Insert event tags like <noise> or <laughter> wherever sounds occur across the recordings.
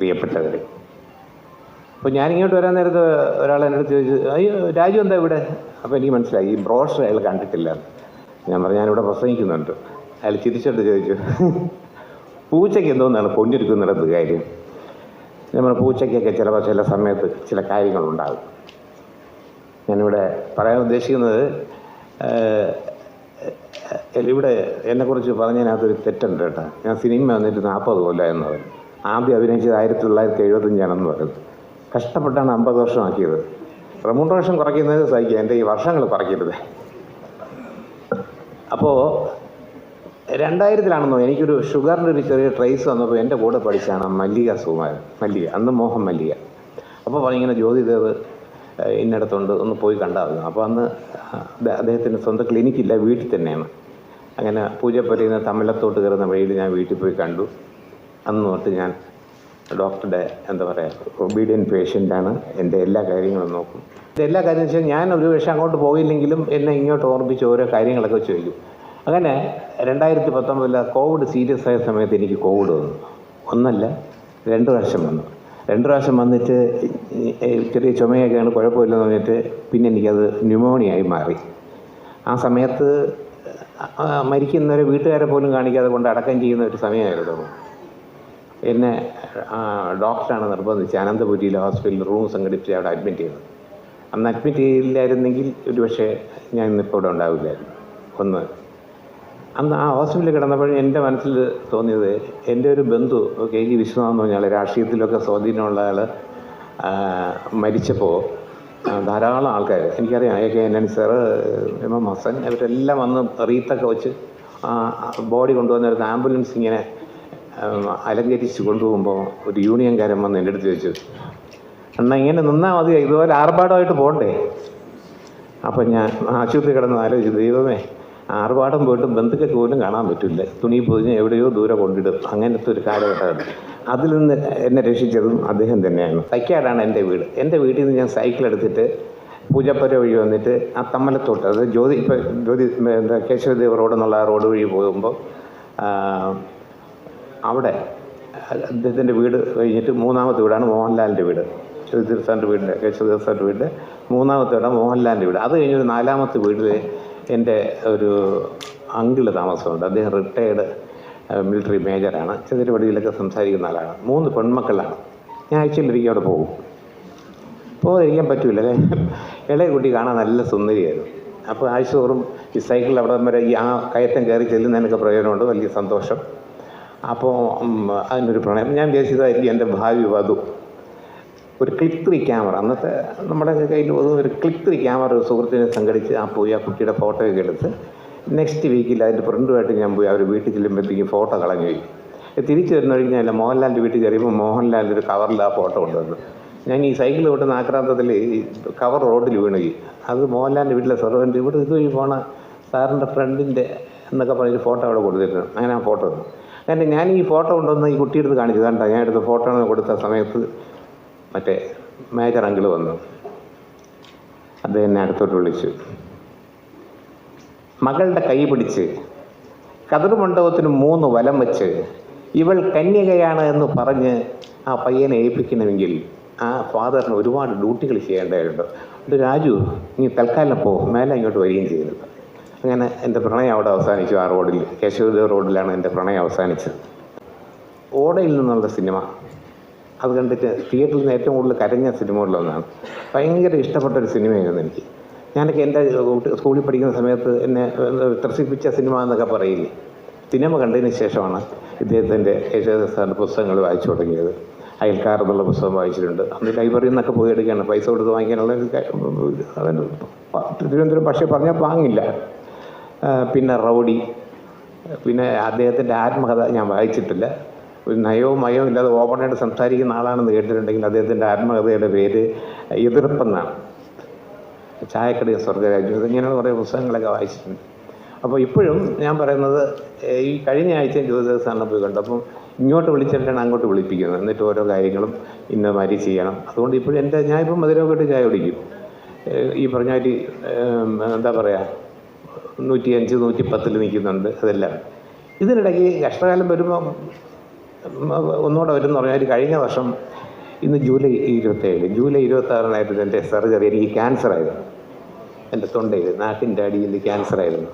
പ്രിയപ്പെട്ടവർ അപ്പോൾ ഞാനിങ്ങോട്ട് വരാൻ നേരത്ത് ഒരാൾ അടുത്ത് ചോദിച്ചു അയ്യോ രാജു എന്താ ഇവിടെ? അപ്പോൾ എനിക്ക് മനസ്സിലായി ഈ ബ്രോഷർ അയാൾ കണ്ടിട്ടില്ല. ഞാൻ പറഞ്ഞു ഞാനിവിടെ പ്രസംഗിക്കുന്നുണ്ട്. അയാൾ ചിരിച്ചിട്ട് ചോദിച്ചു പൂച്ചയ്ക്ക് എന്തോന്നാണ് പൊഞ്ഞൊരുക്കുന്നിടത്ത് കാര്യം? ഞാൻ പറഞ്ഞു പൂച്ചയ്ക്കൊക്കെ ചിലപ്പോൾ ചില സമയത്ത് ചില കാര്യങ്ങളുണ്ടാകും. ഞാനിവിടെ പറയാൻ ഉദ്ദേശിക്കുന്നത് ഇവിടെ എന്നെക്കുറിച്ച് പറഞ്ഞതിനകത്തൊരു തെറ്റുണ്ട് കേട്ടോ. ഞാൻ സിനിമ വന്നിട്ട് നാൽപ്പത് കൊല്ലമായിരുന്നു അവൻ ആദ്യം അഭിനയിച്ചത് ആയിരത്തി തൊള്ളായിരത്തി എഴുപത്തഞ്ചാണെന്ന് പറയുന്നത്. കഷ്ടപ്പെട്ടാണ് അമ്പത് വർഷമാക്കിയത്. റെമുണ്ടറേഷൻ കുറയ്ക്കുന്നത് സഹിക്കുക. എന്റെ ഈ വർഷങ്ങൾ കുറയ്ക്കരുത്. അപ്പോൾ രണ്ടായിരത്തിലാണെന്നോ എനിക്കൊരു ഷുഗറിന്റെ ഒരു ചെറിയ ട്രേസ് വന്നപ്പോൾ എന്റെ കൂടെ പഠിച്ചാണ് മല്ലിക സുകുമാരൻ. മല്ലിക അന്ന് മോഹൻ മല്ലിക. അപ്പോൾ പറഞ്ഞിങ്ങനെ ജ്യോതിദേവ് ഇന്നിടത്തുണ്ട്. ഒന്ന് പോയി കണ്ടായിരുന്നു. അപ്പോൾ അന്ന് അദ്ദേഹത്തിന്റെ സ്വന്തം ക്ലിനിക്കില്ല വീട്ടിൽ തന്നെയാണ്. അങ്ങനെ പൂജപ്പുരയിൽ നിന്ന് തമ്മിലത്തോട്ട് കയറുന്ന വഴിയിൽ ഞാൻ വീട്ടിൽ പോയി കണ്ടു. അന്ന് തൊട്ട് ഞാൻ ഡോക്ടറുടെ എന്താ പറയുക ഒബീഡിയൻ പേഷ്യന്റാണ് എന്റെ എല്ലാ കാര്യങ്ങളും നോക്കും. എല്ലാ കാര്യം വെച്ചാൽ ഞാൻ ഒരു പക്ഷേ അങ്ങോട്ട് പോയില്ലെങ്കിലും എന്നെ ഇങ്ങോട്ട് ഓർമ്മിച്ച് ഓരോ കാര്യങ്ങളൊക്കെ ചോദിക്കും. അങ്ങനെ രണ്ടായിരത്തി പത്തൊമ്പതിൽ കോവിഡ് സീരിയസ് ആയ സമയത്ത് എനിക്ക് കോവിഡ് വന്നു. ഒന്നല്ല രണ്ട് പ്രാവശ്യം വന്നു. രണ്ട് പ്രാവശ്യം വന്നിട്ട് ചെറിയ ചുമയൊക്കെയാണ് കുഴപ്പമില്ലെന്ന് പറഞ്ഞിട്ട് പിന്നെ എനിക്കത് ന്യൂമോണിയായി മാറി. ആ സമയത്ത് മരിക്കുന്നവരെ വീട്ടുകാരെ പോലും കാണിക്കാതെ കൊണ്ട് അടക്കം ചെയ്യുന്ന ഒരു സമയമായിരുന്നു എന്നെ ഡോക്ടറാണ് നിർബന്ധിച്ച് അനന്തപുരിയിലെ ഹോസ്പിറ്റലിൽ റൂം സംഘടിപ്പിച്ച് അവിടെ അഡ്മിറ്റ് ചെയ്തത് അന്ന് അഡ്മിറ്റ് ചെയ്യില്ലായിരുന്നെങ്കിൽ ഒരു പക്ഷേ ഞാൻ ഇന്നിപ്പോൾ ഇവിടെ ഉണ്ടാവില്ലായിരുന്നു. ഒന്ന്. അന്ന് ആ ഹോസ്പിറ്റലിൽ കിടന്നപ്പോഴും എന്റെ മനസ്സിൽ തോന്നിയത് എന്റെ ഒരു ബന്ധു കെ ജി വിശ്വനാഥ് എന്ന് പറഞ്ഞാൽ രാഷ്ട്രീയത്തിലൊക്കെ സ്വാധീനമുള്ള ആൾ മരിച്ചപ്പോൾ ധാരാളം ആൾക്കാർ എനിക്കറിയാം A K N sir M M Hasan ഇവരെല്ലാം വന്ന് റീത്തൊക്കെ വെച്ച് ബോഡി കൊണ്ടുവന്ന ഒരു ആംബുലൻസ് ഇങ്ങനെ അലങ്കരിച്ച് കൊണ്ടുപോകുമ്പോൾ ഒരു യൂണിയൻകാരൻ വന്ന് എന്റെ അടുത്ത് ചോദിച്ചു എന്നാൽ ഇങ്ങനെ നിന്നാൽ മതി ഇതുപോലെ ആർഭാടമായിട്ട് പോകണ്ടേ അപ്പം ഞാൻ ആശുപത്രി കിടന്ന് ആലോചിച്ചു ദൈവമേ ആർഭാടം പോയിട്ട് ബന്ധുക്കൾക്ക് പോലും കാണാൻ പറ്റില്ല. തുണി പൊതിഞ്ഞ് എവിടെയോ ദൂരെ കൊണ്ടിടും. അങ്ങനത്തെ ഒരു കാലഘട്ടമാണ്. അതിൽ നിന്ന് എന്നെ രക്ഷിച്ചതും അദ്ദേഹം തന്നെയാണ്. തൈക്കാടാണ് എന്റെ വീട്. എന്റെ വീട്ടിൽ നിന്ന് ഞാൻ സൈക്കിൾ എടുത്തിട്ട് പൂജപ്പുര വഴി വന്നിട്ട് ആ തമ്മലത്തോട്ട് അത് ജ്യോതി ഇപ്പം ജ്യോതി കേശവദേവ് റോഡ് എന്നുള്ള ആ റോഡ് വഴി പോകുമ്പോൾ അവിടെ അദ്ദേഹത്തിന്റെ വീട് കഴിഞ്ഞിട്ട് മൂന്നാമത്തെ വീടാണ് മോഹൻലാലിന്റെ വീട്. തീർത്ഥാന്റെ വീടിന്റെ കേശവ തീർത്ഥാന്റെ വീടിന്റെ മൂന്നാമത്തെ വീടാണ് മോഹൻലാലിന്റെ വീട്. അത് കഴിഞ്ഞൊരു നാലാമത്തെ വീട്ടിൽ എന്റെ ഒരു അങ്കിൾ താമസമുണ്ട്. അദ്ദേഹം റിട്ടയേർഡ് മിലിറ്ററി മേജറാണ് ചെറിയ ചെതിരപടിയിലൊക്കെ സംസാരിക്കുന്ന ആളാണ്. മൂന്ന് പെൺമക്കളാണ്. ഞാൻ ആഴ്ചയിലൊരിക്കൽ അവിടെ പോകും. പോകാതിരിക്കാൻ പറ്റൂല അല്ലേ? ഇളയ കുട്ടി കാണാൻ നല്ല സുന്ദരിയായിരുന്നു. അപ്പോൾ ആഴ്ച തോറും ഈ സൈക്കിൾ അവിടെ വരെ ഈ ആ കയറ്റം കയറി ചെല്ലുന്നതിനൊക്കെ പ്രയോജനമുണ്ട്. വലിയ സന്തോഷം. അപ്പോൾ അതിനൊരു പ്രണയം. ഞാൻ വിചാരിച്ചതായിരിക്കും എന്റെ ഭാവി വധു. ഒരു ക്ലിക്ക് ത്രീ ക്യാമറ അന്നത്തെ നമ്മുടെ കയ്യിൽ ഒരു ക്ലിക്ക് ത്രീ ക്യാമറ ഒരു സുഹൃത്തിനെ സംഘടിച്ച് ആ പോയി ആ കുട്ടിയുടെ ഫോട്ടോയൊക്കെ എടുത്ത് നെക്സ്റ്റ് വീക്കിൽ അതിന്റെ പ്രിന്റുമായിട്ട് ഞാൻ പോയി അവർ വീട്ടിൽ ചെല്ലുമ്പോഴത്തേക്കും ഫോട്ടോ കളഞ്ഞു പോയി. തിരിച്ചു വരുന്ന വഴിക്ക് ഞാൻ മോഹൻലാലിന്റെ വീട്ടിൽ കയറിയപ്പോൾ മോഹൻലാലിന്റെ ഒരു കവറിൽ ആ ഫോട്ടോ കൊണ്ടുവന്നു. ഞാൻ ഈ സൈക്കിൾ വിട്ടുന്ന ആക്രാന്തത്തിൽ ഈ കവർ റോഡിൽ വീണു അത് മോഹൻലാലിന്റെ വീട്ടിലെ സർവന്റ് ഇവിടെ ഇതുവഴി പോണ സാറിന്റെ ഫ്രണ്ടിന്റെ എന്നൊക്കെ പറഞ്ഞൊരു ഫോട്ടോ അവിടെ കൊടുത്തിട്ടുണ്ട് അങ്ങനെ ആ ഫോട്ടോ അങ്ങനെ ഞാൻ ഈ ഫോട്ടോ കൊണ്ടുവന്ന് ഈ കുട്ടിയെടുത്ത് കാണിച്ചു. ഞാൻ എടുത്ത ഫോട്ടോ കൊടുത്ത സമയത്ത് മറ്റേ മേജർ അങ്കിൾ വന്നു. അദ്ദേഹം എന്നെ അടുത്തോട്ട് വിളിച്ചു. മകളുടെ കൈ പിടിച്ച് കതിർ മണ്ഡപത്തിന് മൂന്ന് വലം വെച്ച് ഇവൾ കന്യകയാണ് എന്ന് പറഞ്ഞ് ആ പയ്യനെ ഏൽപ്പിക്കണമെങ്കിൽ ആ ഫാദറിന് ഒരുപാട് ഡ്യൂട്ടികൾ ചെയ്യേണ്ടതായിട്ടുണ്ട് രാജു നീ തൽക്കാലം പോ. മേലെ ഇങ്ങോട്ട് വരികയും ചെയ്യുന്നത് അങ്ങനെ എന്റെ പ്രണയം അവിടെ അവസാനിച്ചു ആ റോഡിൽ കേശവദേവ് റോഡിലാണ് എന്റെ പ്രണയം അവസാനിച്ചത്. ഓടയിൽ നിന്നുള്ള സിനിമ അത് കണ്ടിട്ട് തിയേറ്ററിൽ നിന്ന് ഏറ്റവും കൂടുതൽ കരഞ്ഞ സിനിമകളിലൊന്നാണ്. ഭയങ്കര ഇഷ്ടപ്പെട്ട ഒരു സിനിമയായിരുന്നു എനിക്ക്. ഞാനൊക്കെ എന്റെ സ്കൂളിൽ പഠിക്കുന്ന സമയത്ത് എന്നെ ത്രസിപ്പിച്ച സിനിമ എന്നൊക്കെ പറയില്ലേ? സിനിമ കണ്ടതിന് ശേഷമാണ് ഇദ്ദേഹത്തിന്റെ യേശുദാസ് സാറിന്റെ പുസ്തകങ്ങൾ വായിച്ചു തുടങ്ങിയത്. അയൽക്കാർ എന്നുള്ള പുസ്തകം വായിച്ചിട്ടുണ്ട്. അന്ന് ലൈബ്രറിയിൽ നിന്നൊക്കെ പോയി എടുക്കുകയാണ്. പൈസ കൊടുത്ത് വാങ്ങിക്കാനുള്ള തിരുവനന്തപുരം പക്ഷേ പറഞ്ഞാൽ വാങ്ങില്ല. പിന്നെ റൗഡി. പിന്നെ അദ്ദേഹത്തിന്റെ ആത്മകഥ ഞാൻ വായിച്ചിട്ടില്ല. ഒരു നയവും മയവും ഇല്ലാതെ ഓപ്പണായിട്ട് സംസാരിക്കുന്ന ആളാണെന്ന് കേട്ടിട്ടുണ്ടെങ്കിൽ അദ്ദേഹത്തിന്റെ ആത്മകഥയുടെ പേര് എതിർപ്പെന്നാണ്. ചായക്കടി സ്വർഗരാജ്യം ഇതിങ്ങനെയുള്ള കുറേ പുസ്തകങ്ങളൊക്കെ വായിച്ചിട്ടുണ്ട്. അപ്പോൾ ഇപ്പോഴും ഞാൻ പറയുന്നത് ഈ കഴിഞ്ഞ ആഴ്ചയും ജ്യോതിസാറിനെ പോയി കണ്ടു അപ്പം ഇങ്ങോട്ട് വിളിച്ചിട്ടാണ് അങ്ങോട്ട് വിളിപ്പിക്കുന്നത്. എന്നിട്ട് ഓരോ കാര്യങ്ങളും ഇന്ന മാതിരി ചെയ്യണം. അതുകൊണ്ട് ഇപ്പോഴും എന്റെ ഞാനിപ്പം മധുരമൊക്കെ ഇട്ട് ചായ കുടിക്കും. ഈ പറഞ്ഞ എന്താ പറയുക നൂറ്റി അഞ്ച് നൂറ്റി പത്തിൽ നിൽക്കുന്നുണ്ട് അതെല്ലാം. ഇതിനിടയ്ക്ക് കഷ്ടകാലം വരുമ്പോൾ ഉം, ഒന്നുകൂടെ വരും എന്ന് പറഞ്ഞാൽ കഴിഞ്ഞ വർഷം ഇന്ന് ജൂലൈ ഇരുപത്തേഴ് ജൂലൈ ഇരുപത്തി ആറിനായിരുന്നു എന്റെ സർജറി എനിക്ക് ക്യാൻസർ ആയിരുന്നു എന്റെ തൊണ്ടയിൽ നാട്ടിന്റെ അടിയിൽ ക്യാൻസർ ആയിരുന്നു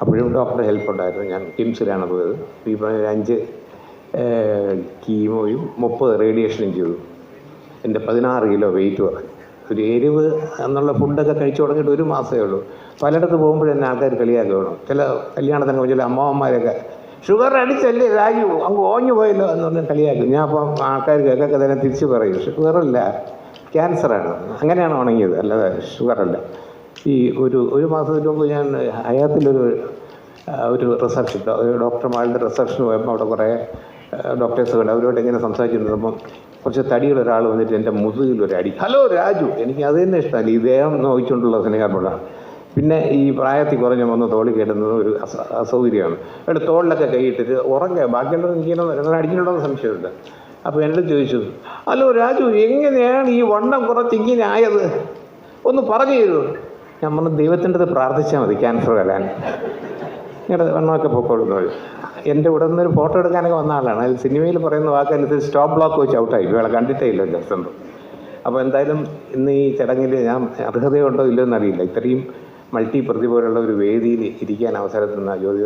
അപ്പോഴും ഡോക്ടറെ ഹെൽപ്പ് ഉണ്ടായിരുന്നു. ഞാൻ കിംസിലാണ് പോയത് ഈ പറഞ്ഞ അഞ്ച് കീമോയും മുപ്പത് റേഡിയേഷനും ചെയ്തു. എന്റെ പതിനാറ് കിലോ വെയിറ്റ് കുറഞ്ഞു. ഒരു എരിവ് എന്നുള്ള ഫുഡൊക്കെ കഴിച്ചു തുടങ്ങിയിട്ട് ഒരു മാസമേ ഉള്ളൂ. പലയിടത്ത് പോകുമ്പോഴെന്നെ ആൾക്കാർ കളിയാക്കി വേണം ചില കല്യാണത്തിന് ചില അമ്മാവന്മാരൊക്കെ ഷുഗർ അടിച്ചല്ലേ രാജു അങ്ങ് ഓഞ്ഞു പോയല്ലോ എന്ന് പറഞ്ഞ് കളിയാക്കും. ഞാൻ അപ്പം ആൾക്കാർ കേൾക്കൊക്കെ തന്നെ തിരിച്ച് പറയും ഷുഗറല്ല ക്യാൻസറാണ് അങ്ങനെയാണ് ഉണങ്ങിയത്. അല്ലാതെ ഷുഗറല്ല ഈ ഒരു ഒരു മാസത്തിന് മുമ്പ് ഞാൻ ഹയാത്തിലൊരു ഒരു റിസപ്ഷൻ ഡോക്ടർമാരുടെ റിസപ്ഷന് പോയപ്പോൾ അവിടെ കുറേ ഡോക്ടേഴ്സ് കണ്ട് അവരോട് ഇങ്ങനെ സംസാരിച്ചിരുന്നപ്പം കുറച്ച് തടിയുള്ള ഒരാൾ വന്നിട്ട് എന്റെ മുതുകിൽ ഒരു അടി. ഹലോ രാജു. എനിക്ക് അത് തന്നെ ഇഷ്ടമല്ല ഈ ദേഹം നോക്കിക്കൊണ്ടുള്ള സ്നേഹപ്പെടാം പിന്നെ ഈ പ്രായത്തിൽ കുറഞ്ഞ വന്ന് തോളി കയറ്റുന്നത് ഒരു അസ അസൗകര്യമാണ്. അവിടെ തോളിലൊക്കെ കൈയിട്ടിട്ട് ഉറങ്ങുക ബാക്കിയുള്ളത് എനിക്കിങ്ങനെ നിങ്ങൾ അടിക്കുന്നുണ്ടോന്ന് സംശയമുണ്ട് അപ്പോൾ എന്നോട് ചോദിച്ചു ഹലോ രാജു എങ്ങനെയാണ് ഈ വണ്ണം കുറച്ച് ഇങ്ങനെ ആയത്? ഒന്ന് പറഞ്ഞു തരൂ ഞാൻ പറഞ്ഞു ദൈവത്തിന്റെ അടുത്ത് പ്രാർത്ഥിച്ചാൽ മതി. ക്യാൻസർ വരാൻ. നിങ്ങളുടെ വണ്ണമൊക്കെ പൊക്കോളുന്നു എന്റെ ഉടനെ നിന്നൊരു ഫോട്ടോ എടുക്കാനൊക്കെ വന്ന ആളാണ്. അതിൽ സിനിമയിൽ പറയുന്ന വാക്കനുസരിച്ച് സ്റ്റോപ്പ് ബ്ലോക്ക് വെച്ച് ഔട്ടായി ഇയാളെ കണ്ടിട്ടേ ഇല്ല ജസ്റ്റ് അപ്പോൾ എന്തായാലും ഇന്ന് ഈ ചടങ്ങിൽ ഞാൻ അർഹതയുണ്ടോ ഇല്ലയോ എന്നറിയില്ല ഇത്രയും മൾട്ടി പ്രതിഭയുള്ള ഒരു വേദിയിൽ ഇരിക്കാൻ അവസരം തന്ന ജ്യോതി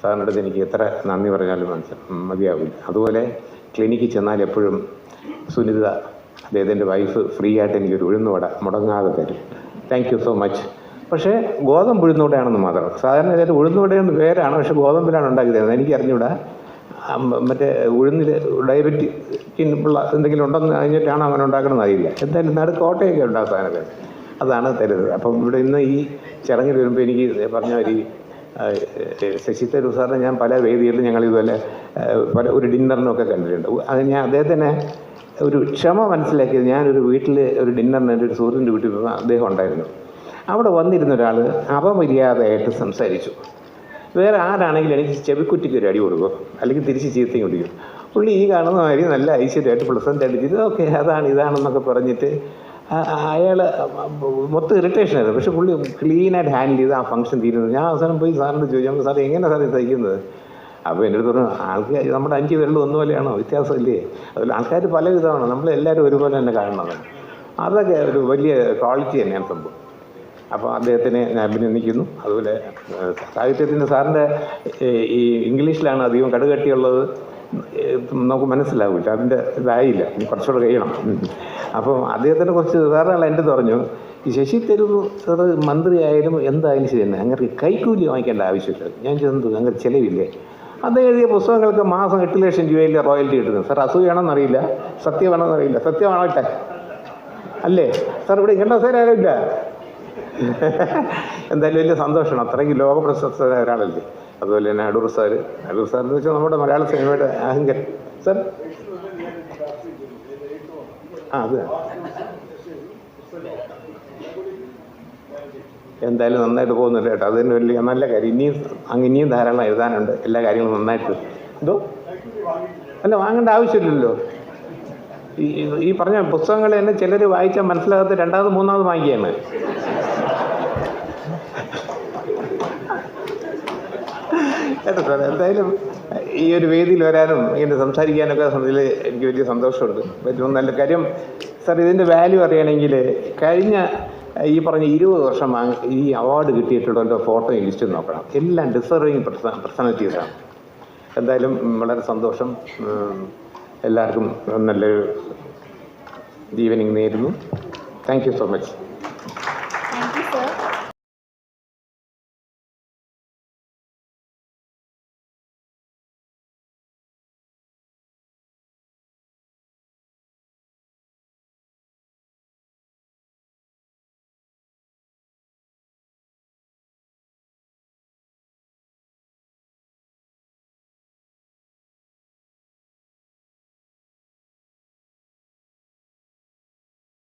സാറിനടുത്ത് എനിക്ക് എത്ര നന്ദി പറഞ്ഞാലും മനസ്സിൽ മതിയാവില്ല. അതുപോലെ ക്ലിനിക്കിൽ ചെന്നാൽ എപ്പോഴും സുനിത അദ്ദേഹത്തിന്റെ വൈഫ് ഫ്രീ ആയിട്ട് എനിക്കൊരു ഉഴുന്നുവട മുടങ്ങാതെ തരും. താങ്ക് യു സോ മച്ച് പക്ഷേ ഗോതമ്പ് ഉഴുന്നുവടയാണെന്ന് മാത്രം. സാധാരണ എല്ലാവരും ഉഴുന്നുവടയെന്ന് പേരാണ് പക്ഷേ ഗോതമ്പിലാണ് ഉണ്ടാക്കി തരുന്നത് എനിക്ക് അറിഞ്ഞൂടാ ആ, മ- മറ്റേ ഉഴുന്നിൽ ഡയബറ്റിക്കുള്ള എന്തെങ്കിലും ഉണ്ടെന്ന് കഴിഞ്ഞിട്ടാണ് അങ്ങനെ ഉണ്ടാക്കണമെന്ന് അറിയില്ല. എന്തായാലും നാട് കോട്ടയൊക്കെ ഉണ്ടാകും സാധനങ്ങൾ അതാണ് തരുന്നത്. അപ്പം ഇവിടെ ഇന്ന് ഈ ചടങ്ങിൽ വരുമ്പോൾ എനിക്ക് പറഞ്ഞ ഒരു ശശി തരൂർ സാറിനെ ഞാൻ പല വേദികളിലും ഞങ്ങൾ ഇതുപോലെ പല ഒരു ഡിന്നറിനൊക്കെ കണ്ടിട്ടുണ്ട്. അത് ഞാൻ അദ്ദേഹത്തിനെ ഒരു ക്ഷമ മനസ്സിലാക്കിയത്. ഞാനൊരു വീട്ടിൽ ഒരു ഡിന്നറിന് എന്റെ ഒരു സുഹൃത്തിന്റെ വീട്ടിൽ അദ്ദേഹം ഉണ്ടായിരുന്നു. അവിടെ വന്നിരുന്ന ഒരാൾ അപമര്യാദയായിട്ട് സംസാരിച്ചു. വേറെ ആരാണെങ്കിലും എനിക്ക് ചെവിക്കുറ്റിക്ക് ഒരു അടി കൊടുക്കും? അല്ലെങ്കിൽ തിരിച്ച് ചീത്തയും കുടിക്കും? പുള്ളി ഈ കാണുന്ന മാതിരി നല്ല ഐശ്വര്യമായിട്ട് പ്ലസന്റ് ആയിട്ട് ചെയ്ത് ഓക്കെ അതാണ് ഇതാണെന്നൊക്കെ പറഞ്ഞിട്ട് അയാൾ മൊത്തം ഇറിറ്റേഷൻ ആയിരുന്നു. പക്ഷെ പുള്ളി ക്ലീനായിട്ട് ഹാൻഡിൽ ചെയ്ത് ആ ഫംഗ്ഷൻ തീരുന്നത്. ഞാൻ അവസാനം പോയി സാറിനോട് ചോദിച്ചു സാർ എങ്ങനെ സാറേ തയ്ക്കുന്നത് അപ്പോൾ എന്റെ അടുത്ത് പറഞ്ഞു ആൾക്കാർ നമ്മുടെ അഞ്ച് പേരിൽ ഒന്നുപോലെയാണോ? വ്യത്യാസമില്ലേ? അതുപോലെ ആൾക്കാർ പല വിധമാണ് നമ്മളെല്ലാവരും ഒരുപോലെ തന്നെ കാണണം. അതൊക്കെ ഒരു വലിയ ക്വാളിറ്റി തന്നെയാണ് സംഭവം. അപ്പോൾ അദ്ദേഹത്തിനെ ഞാൻ അഭിനന്ദിക്കുന്നു. അതുപോലെ സാഹിത്യത്തിന്റെ സാറിന്റെ ഈ ഇംഗ്ലീഷിലാണ് അധികം കടുകട്ടിയുള്ളത്. നമുക്ക് മനസ്സിലാവില്ല. അതിന്റെ ഇതായില്ല. കുറച്ചുകൂടെ കഴിയണം. അപ്പം അദ്ദേഹത്തിനെ കുറിച്ച് വേറെ ആൾ എന്റെ പറഞ്ഞു ഈ ശശി തരൂർ മന്ത്രിയായാലും എന്തായാലും ശരി തന്നെ. അങ്ങനെ കൈക്കൂലി വാങ്ങിക്കേണ്ട ആവശ്യമില്ല. ഞാൻ ചെന്നത് അങ്ങനെ ചിലവില്ലേ? അദ്ദേഹം എഴുതിയ പുസ്തകങ്ങൾക്ക് മാസം എട്ട് ലക്ഷം രൂപയിലെ റോയൽറ്റി കിട്ടുന്നത്. സാർ അസൂയാണെന്നറിയില്ല സത്യമാണെന്നറിയില്ല സത്യമാണോട്ടെ അല്ലേ? സാർ ഇവിടെ സാർ ആരുമില്ല <laughs> എന്തായാലും വലിയ സന്തോഷമാണ്. അത്രയ്ക്ക് ലോക പ്രശസ്തരായ ഒരാളല്ലേ? അതുപോലെ തന്നെ അടൂർ സാർ. അടൂർ സാർ എന്ന് വെച്ചാൽ നമ്മുടെ മലയാള സിനിമയുടെ അഹങ്കാരം. സർ? ആ അത് എന്തായാലും നന്നായിട്ട് പോകുന്നുണ്ട് കേട്ടോ. അതിന് വലിയ നല്ല കാര്യം. ഇനിയും അങ്ങ് ഇനിയും ധാരാളം എഴുതാനുണ്ട്. എല്ലാ കാര്യങ്ങളും നന്നായിട്ട്. എന്തോ? അല്ല വാങ്ങേണ്ട ആവശ്യമില്ലല്ലോ. ഈ ഈ പറഞ്ഞ പുസ്തകങ്ങൾ തന്നെ ചിലർ വായിച്ചാൽ മനസ്സിലാകാത്ത രണ്ടാമത് മൂന്നാമത് വാങ്ങിക്കുകയാണ്. കേട്ടോ സാർ എന്തായാലും ഈ ഒരു വേദിയിൽ വരാനും ഇങ്ങനെ സംസാരിക്കാനൊക്കെ ഇതിൽ എനിക്ക് വലിയ സന്തോഷമുണ്ട്. ഏറ്റവും നല്ല കാര്യം സാർ ഇതിന്റെ വാല്യൂ അറിയണമെങ്കിൽ കഴിഞ്ഞ ഈ പറഞ്ഞ ഇരുപത് വർഷം ഈ അവാർഡ് കിട്ടിയിട്ടുള്ളവരുടെ ഫോട്ടോ ലിസ്റ്റ് നോക്കണം. എല്ലാം ഡിസർവിങ് പേഴ്സണാലിറ്റീസാണ് എന്തായാലും വളരെ സന്തോഷം. എല്ലാവർക്കും നല്ലൊരു ഈവനിങ് നേരുന്നു. Thank you so much